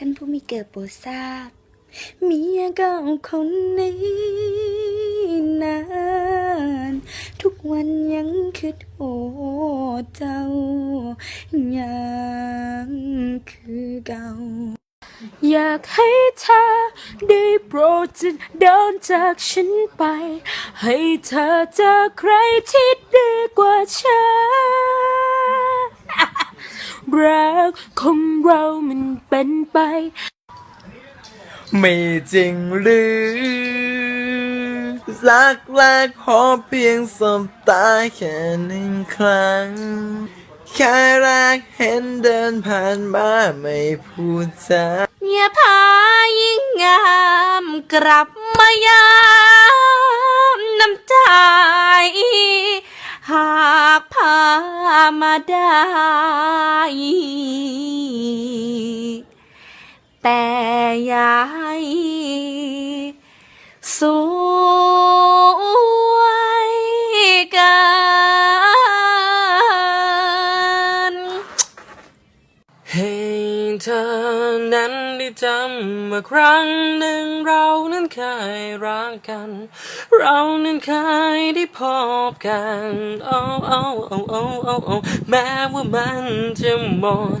ท่านผู้มีเกิดโปรดทราบ เมียเก่าคนนี้นาน ทุกวันยังคิดโอเจ้ายังคือเก่า อยากให้เธอได้โปรดจะเดินจากฉันไป ให้เธอเจอใครที่ดีกว่าฉัน รักของเรามันเป็นไป ไม่จริงหรือรักแรกพอเพียงสบตาแค่หนึ่งครั้ง แค่แรกเห็นเดินผ่านมาไม่พูดจาอย่าพายิ่งงามกลับมายามน้ำใจ แต่อย่าให้สวยเกันให้เธอนั้นได้จำว่าครั้งหนึ่งเรานั้นเคยรักกัน เรานั้นเคยได้พบกันอ้โอ้โอ้โอ้โอ้โอ้แม้ว่ามันจะหมด